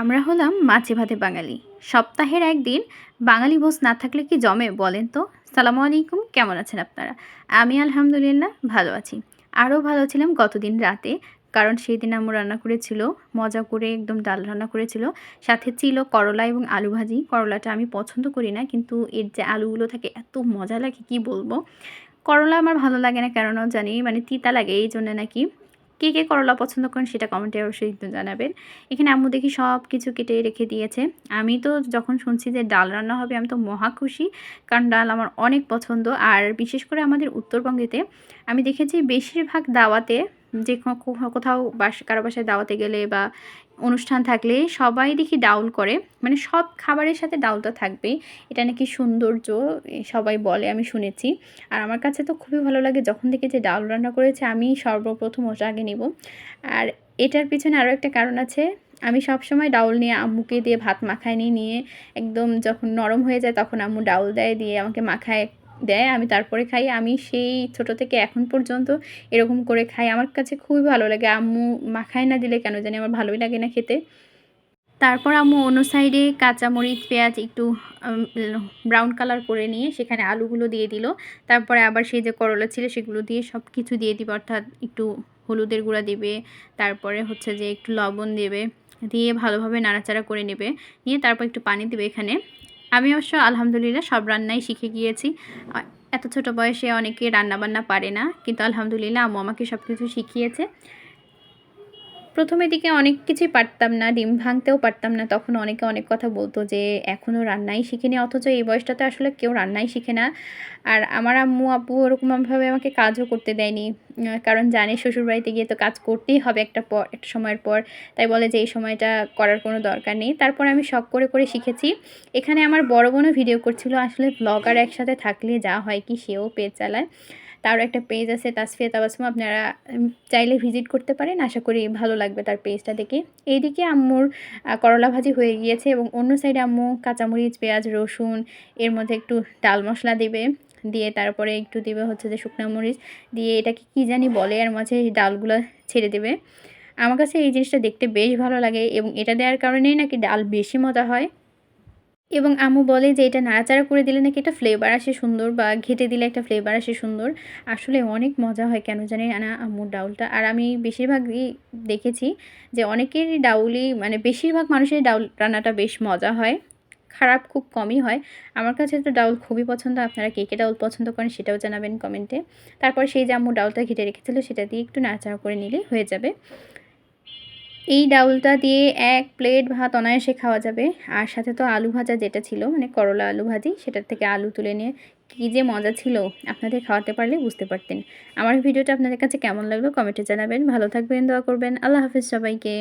আমরা হলাম মাছে ভাতে বাঙালি। সপ্তাহের একদিন বাঙালি ভোজ না থাকলে কি জমে, বলেন তো? সালামু আলাইকুম, কেমন আছেন আপনারা? আমি আলহামদুলিল্লাহ ভালো আছি। আরও ভালো ছিলাম গতদিন রাতে, কারণ সেই দিন আম্মু রান্না করেছিল, মজা করে একদম ডাল রান্না করেছিল। সাথে ছিল করলা এবং আলু ভাজি। করলাটা আমি পছন্দ করি না, কিন্তু এর যে আলুগুলো থাকে, এত মজা লাগে, কি বলব? করলা আমার ভালো লাগে না কেন জানি মানে তিতা লাগে, এই জন্য নাকি কে কে করলা পছন্দ করেন সেটা কমেন্টে অবশ্যই জানাবেন। এখানে আম্মু দেখি সব কিছু কেটে রেখে দিয়েছে। আমি তো যখন শুনছি যে ডাল রান্না হবে, আমি তো মহা খুশি। কারণ ডাল আমার অনেক পছন্দ। আর বিশেষ করে আমাদের উত্তরবঙ্গেতে আমি দেখেছি বেশিরভাগ দাওয়াতে যে কোথাও বাস, কারও বাসায় দাওয়াতে গেলে বা অনুষ্ঠান থাকলে সবাই দেখি ডাউল করে। মানে সব খাবারের সাথে ডাউলটা থাকবে এটা নাকি সৌন্দর্য সবাই বলে, আমি শুনেছি। আর আমার কাছে তো খুবই ভালো লাগে যখন থেকে যে ডাউল রান্না করেছে, আমি সর্বপ্রথম ওটা আগে নেব। আর এটার পিছনে আরও একটা কারণ আছে, আমি সব সময় ডাউল নিয়ে আম্মুকে দিয়ে ভাত মাখায় নিয়ে নিয়ে একদম যখন নরম হয়ে যায় তখন আম্মু ডাউল দেয়, দিয়ে আমাকে মাখায় দেয়, আমি তারপরে খাই। আমি সেই ছোট থেকে এখন পর্যন্ত এরকম করে খাই। আমার কাছে খুবই ভালো লাগে। আম্মু মাখায় না দিলে কেন জানি আমার ভালোই লাগে না খেতে। তারপর আম্মু অন্য সাইডে কাঁচামরিচ, পেঁয়াজ একটু ব্রাউন কালার করে নিয়ে সেখানে আলুগুলো দিয়ে দিল। তারপরে আবার সেই যে করলা ছিল সেগুলো দিয়ে সব কিছু দিয়ে দিব। অর্থাৎ একটু হলুদের গুঁড়া দেবে। তারপরে হচ্ছে যে একটু লবণ দেবে। দিয়ে ভালোভাবে নাড়াচাড়া করে নেবে। নিয়ে তারপর একটু পানি দেবে এখানে। আমি অবশ্য আলহামদুলিল্লাহ সব রান্নাই শিখে গিয়েছি। এত ছোট বয়সে অনেকে রান্নাবান্না পারে না, কিন্তু আলহামদুলিল্লাহ আম্মু আমাকে সব কিছু শিখিয়েছে। প্রথমের দিকে অনেক কিছুই পারতাম না, ডিম ভাঙতেও পারতাম না। তখন অনেকে অনেক কথা বলতো যে এখনও রান্নাই শিখিনি, অথচ এই বয়সটাতে আসলে কেউ রান্নাই শিখে না। আর আমার আম্মু, আব্বু ওরকমভাবে আমাকে কাজও করতে দেয়নি। কারণ জানে শ্বশুরবাড়িতে গিয়ে তো কাজ করতেই হবে একটা পর, একটা সময়ের পর। তাই বলে যে, এই সময়টা করার কোনো দরকার নেই। তারপর আমি শখ করে করে শিখেছি। এখানে আমার বড় বোনও ভিডিও করছিল, আসলে ব্লগার একসাথে থাকলে যা হয় কি সেও পেজ চালায়। তারও একটা পেজ আছে, তাসফিয়া তাবাসমা। আপনারা চাইলে ভিজিট করতে পারেন। আশা করি ভালো লাগবে তার পেজটা দেখে। এইদিকে আম্মুর করলা ভাজি হয়ে গিয়েছে এবং অন্য সাইডে আম্মু কাঁচামরিচ, পেঁয়াজ, রসুন, এর মধ্যে একটু ডাল মশলা দেবে। দিয়ে তারপরে একটু দেবে হচ্ছে যে শুকনো মরিচ। দিয়ে এটাকে কী জানি বলে আর মাঝে ডালগুলো ছেড়ে দেবে। আমার কাছে এই জিনিসটা দেখতে বেশ ভালো লাগে এবং এটা দেওয়ার কারণেই নাকি ডাল বেশি মজা হয়। এবং আম্মু বলে যে, এটা নাড়াচাড়া করে দিলে নাকি একটা ফ্লেভার আসে সুন্দর বা ঘেটে দিলে একটা ফ্লেভার আসে সুন্দর। আসলে অনেক মজা হয়, কেন জানি না আম্মুর ডাউলটা। আর আমি বেশিরভাগই দেখেছি যে অনেকেরই ডাউলই মানে বেশিরভাগ মানুষের ডাউল রান্নাটা বেশ মজা হয়, খারাপ খুব কমই হয়। আমার কাছে তো ডাউল খুবই পছন্দ, আপনারা কে কে ডাউল পছন্দ করেন সেটাও জানাবেন কমেন্টে। তারপর সেই যে আম্মু ডাউলটা ঘেটে রেখেছিল, সেটা দিয়ে একটু নাড়াচাড়া করে নিলেই হয়ে যাবে। এই ডাউলটা দিয়ে এক প্লেট ভাত অনায়াসে খাওয়া যাবে। আর সাথে তো আলু ভাজা যেটা ছিল মানে করলা আলু ভাজি, সেটার থেকে আলু তুলে নিয়ে কী যে মজা ছিল, আপনাদের খাওয়াতে পারলে বুঝতে পারতেন। আমার ভিডিওটা আপনাদের কাছে কেমন লাগল, কমেন্টে জানাবেন। ভালো থাকবেন, দোয়া করবেন। আল্লাহ হাফিজ সবাইকে।